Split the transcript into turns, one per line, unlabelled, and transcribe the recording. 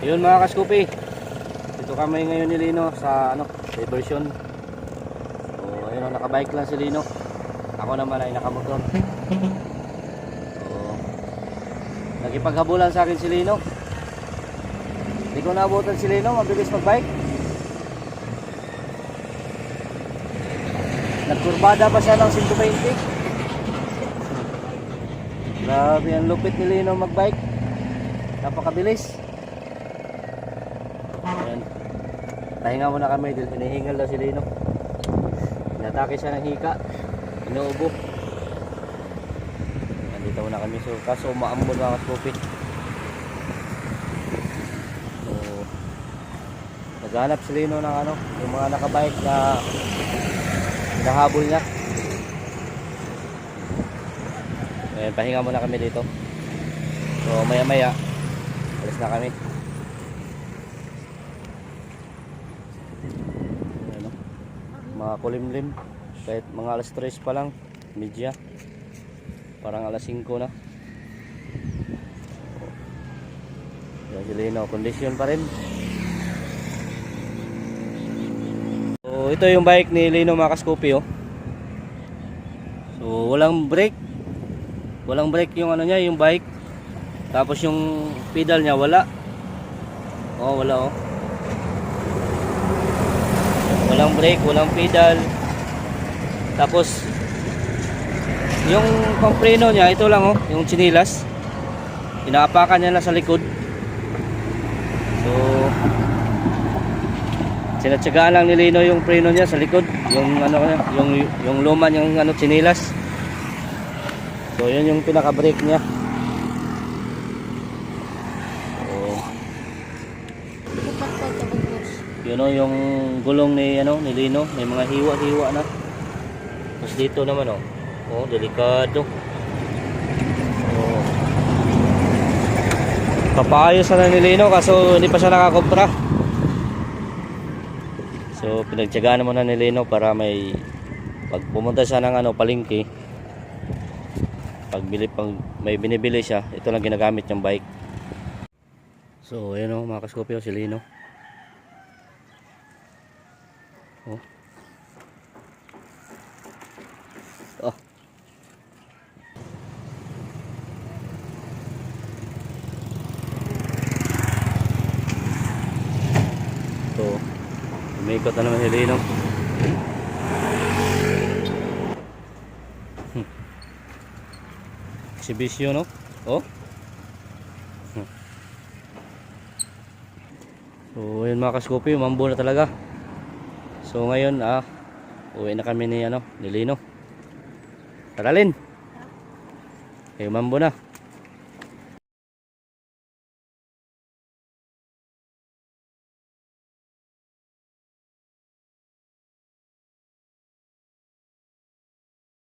Yun mga kaskupi. Dito kami ngayon ni Lino sa ano, diversion. So, ayun oh, nakabike lang si Lino. Ako naman ay nakamotor. So, nagipaghabulan sa akin si Lino. Hindi ko naabutan si Lino, mabilis magbike. Nagkurbada pa siya ng 120. Grabe ang lupit ni Lino magbike. Napakabilis. Ayan. Pahinga muna kami dahil hinihingal daw si Lino. Inatake siya ng hika. Inuubo. Nandito muna kami. So, kaso umaambon mga kaspupit. So, naghanap si Lino ng ano, yung mga nakabike na hinahabol niya. Ayan, pahinga muna kami dito. So, maya maya, alis na kami. Ayan, oh. Mga kulimlim. Kahit mga alas 3 pa lang, media. Parang alas 5 na. Yan si Lino, condition pa rin. So, ito yung bike ni Lino Makascopi, oh. So, walang brake. Walang brake yung ano niya, yung bike. Tapos yung pedal niya wala. Oh, wala oh. Walang brake, walang pedal. Tapos yung pampreno niya, ito lang oh, yung chinilas. Inaapakan niya na sa likod. So Sinatsagaan lang ni Lino yung preno niya sa likod, yung ano yung yung luma niyang ano chinilas. So yun yung pinaka-brake niya. So, yun o, yung gulong ni ano ni Lino, may mga hiwa-hiwa na. Tapos dito naman oh. Oh, delikado. Oh. Papaayos na ni Lino kaso hindi pa siya nakakompra. So pinagtiyagaan mo na ni Lino para may pag pumunta siya ng ano palengke pag bili pag may binibili siya, ito lang ginagamit yung bike. So ayan o mga kaskopyo si Lino. Oh. Oh. So, umikot na naman si Lino. Hmm. Exhibition, no? Oh. Hmm. So, yun mga kaskopi, mambo na talaga. So, ngayon, ah, uwi na kami ni, ano, ni Lino. Tara, Lin. Mambo na.